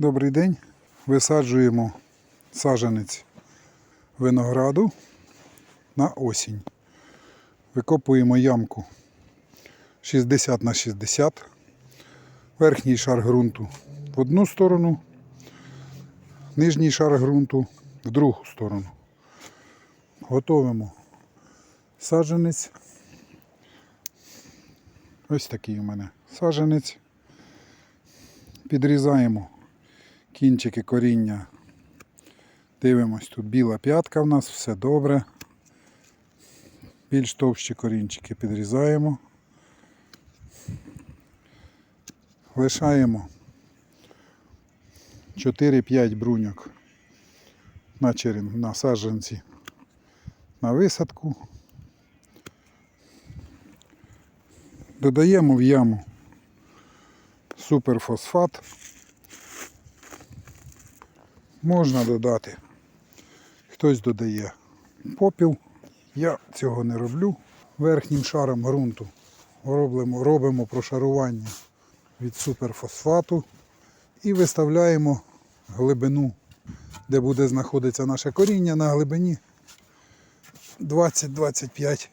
Добрий день. Висаджуємо саджанець винограду на осінь. Викопуємо ямку 60 на 60. Верхній шар ґрунту в одну сторону, нижній шар ґрунту в другу сторону. Готовимо саджанець. Ось такий у мене саджанець. Підрізаємо кінчики коріння. Дивимось, тут біла п'ятка в нас, все добре. Більш товщі корінчики підрізаємо. Лишаємо 4-5 бруньок на, черен, на саджанці на висадку. Додаємо в яму суперфосфат. Можна додати. Хтось додає попіл. Я цього не роблю. Верхнім шаром ґрунту робимо, робимо прошарування від суперфосфату і виставляємо глибину, де буде знаходитися наше коріння на глибині 20-25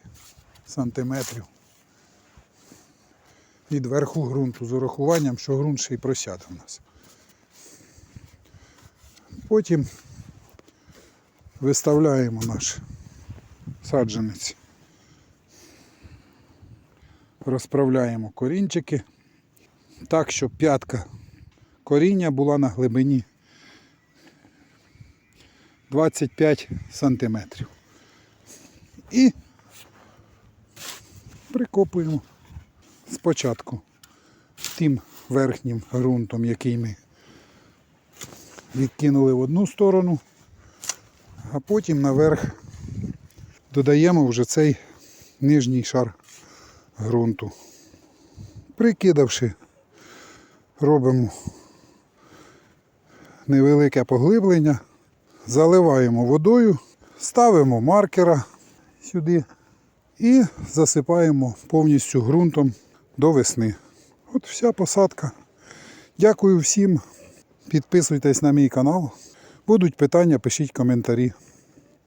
сантиметрів від верху ґрунту з урахуванням, що ґрунт ще й просяде в нас. Потім виставляємо наш саджанець. Розправляємо корінчики так, щоб п'ятка коріння була на глибині 25 сантиметрів. І прикопуємо спочатку тим верхнім ґрунтом, який ми відкинули в одну сторону, а потім наверх додаємо вже цей нижній шар ґрунту. Прикидавши, робимо невелике поглиблення, заливаємо водою, ставимо маркера сюди і засипаємо повністю ґрунтом до весни. От вся посадка. Дякую всім. Підписуйтесь на мій канал. Будуть питання, пишіть коментарі.